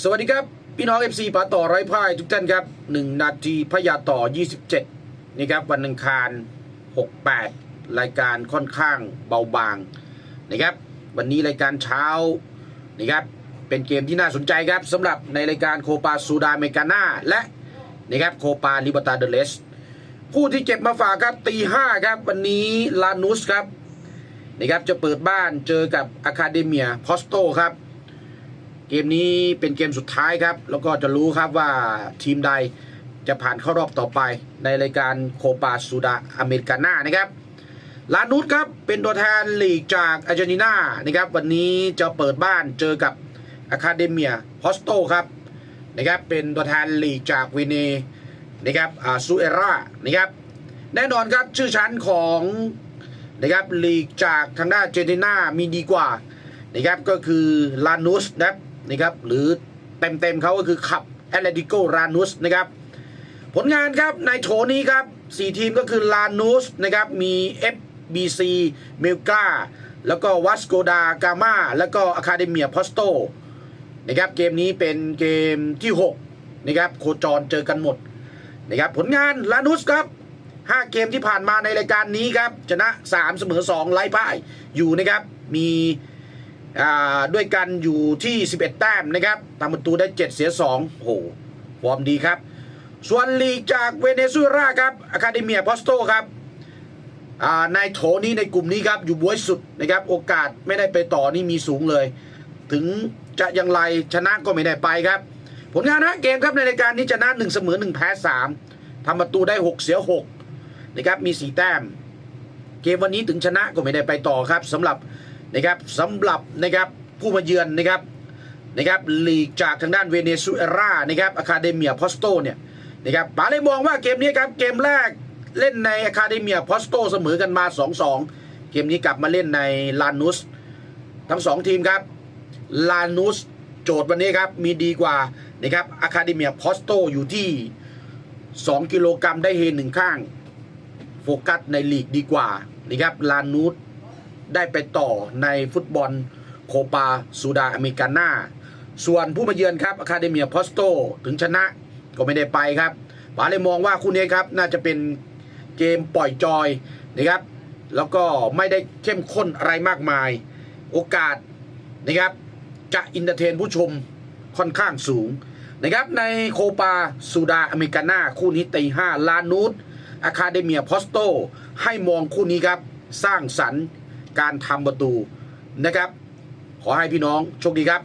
สวัสดีครับ พี่น้อง FC ปาต่อไร้พ่ายทุกท่านครับ 1 นาทีพยาต่อ 27 นี่ครับวันอังคาร 68 รายการค่อนข้างเบาบางนะครับ วันนี้รายการเช้านี่ครับเป็นเกมที่น่าสนใจครับสำหรับในรายการโคปาซูดาเมกาน่าและนะครับโคปาลิบตาเดเลสผู้ที่เก็บมาฝากครับตีห้าครับ วันนี้ลานุสครับนะครับจะเปิดบ้านเจอกับอะคาเดเมียพอสโตครับ เกมนี้เป็นเกมสุดท้ายครับ แล้วก็จะรู้ครับว่าทีมใดจะผ่านเข้ารอบต่อไปในรายการโคปาซูดาอเมริกาน่านะครับลานุสครับเป็นตัวแทนลีกจากอาร์เจนตินานะครับ วันนี้จะเปิดบ้านเจอกับอะคาเดเมียพอสโตครับนะครับ เป็นตัวแทนลีกจากเวเนนะครับอาซูเอร่านะครับ แน่นอนครับชื่อชั้นของนะครับลีกจากทางด้านเจนตินามีดีกว่านะครับก็คือลานุสนะครับ นะครับหรือเต็มๆเขาก็คือขับแอตเลติโกลานุสนะครับผลงานครับในโถนี้ครับ4ทีมก็คือลานูสนะครับมี FBC เมลกาแล้วก็วัสโกดากามาแล้วก็อะคาเดเมียพอสโตนะครับเกมนี้เป็นเกมที่6นะครับโคจรเจอกันหมดนะครับผลงานลานูสครับ 5 เกมที่ผ่านมาในรายการนี้ครับชนะ 3 เสมอ 2ไล่พ่ายอยู่นะครับมี ด้วยกันอยู่ที่ 11 แต้มนะครับทำประตูได้ 7 เสีย2โหฟอร์มดีครับ ส่วนลีกจากเวเนซุเอลาครับอะคาเดเมียพอสโตครับอ่าในโถนี้ในกลุ่มนี้ครับ อยู่บวยสุดนะครับ โอกาสไม่ได้ไปต่อนี่มีสูงเลย ถึงจะอย่างไรชนะก็ไม่ได้ไปครับ ผลงานนะเกมครับในรายการนี้ชนะ1เสมอ1แพ้3ทำประตูได้ 6 เสีย6นะครับมี 4 แต้ม เกมวันนี้ถึงชนะก็ไม่ได้ไปต่อครับสำหรับ นะครับสำหรับนะครับผู้มาเยือนนะครับนะครับลีกจากทางด้านเวเนซุเอลานะครับอะคาเดเมียพอสโตเนี่ยนะครับป๋าเลยมองว่าเกมนี้ครับเกมแรกเล่นในอะคาเดเมียพอสโตเสมอกันมา 2-2 เกมนี้กลับมาเล่นในลานุสทั้งสองทีมครับลานุสโจทย์วันนี้ครับมีดีกว่านะครับอะคาเดเมียพอสโตอยู่ที่ 2 กิโลกรัมได้เฮหนึ่งข้าง โฟกัสในลีกดีกว่านะครับลานูส ได้ไปต่อในฟุตบอลโคปาซูดาอเมริกาน่าส่วนผู้มาเยือนครับอะคาเดเมียพอสโตถึงชนะก็ไม่ได้ไปครับป๋าเลยมองว่าคู่นี้ครับน่าจะเป็นเกมปล่อยจอยนะครับ แล้วก็ไม่ได้เข้มข้นอะไรมากมาย โอกาสนะครับจะอินเตอร์เทนผู้ชมค่อนข้างสูงนะครับในโคปาซูดาอเมริกาน่าคู่นี้ตีห้าลานูสอะคาเดเมียพอสโตให้มองคู่นี้ครับ สร้างสรรค์ การทำประตูนะครับ ขอให้พี่น้องโชคดีครับ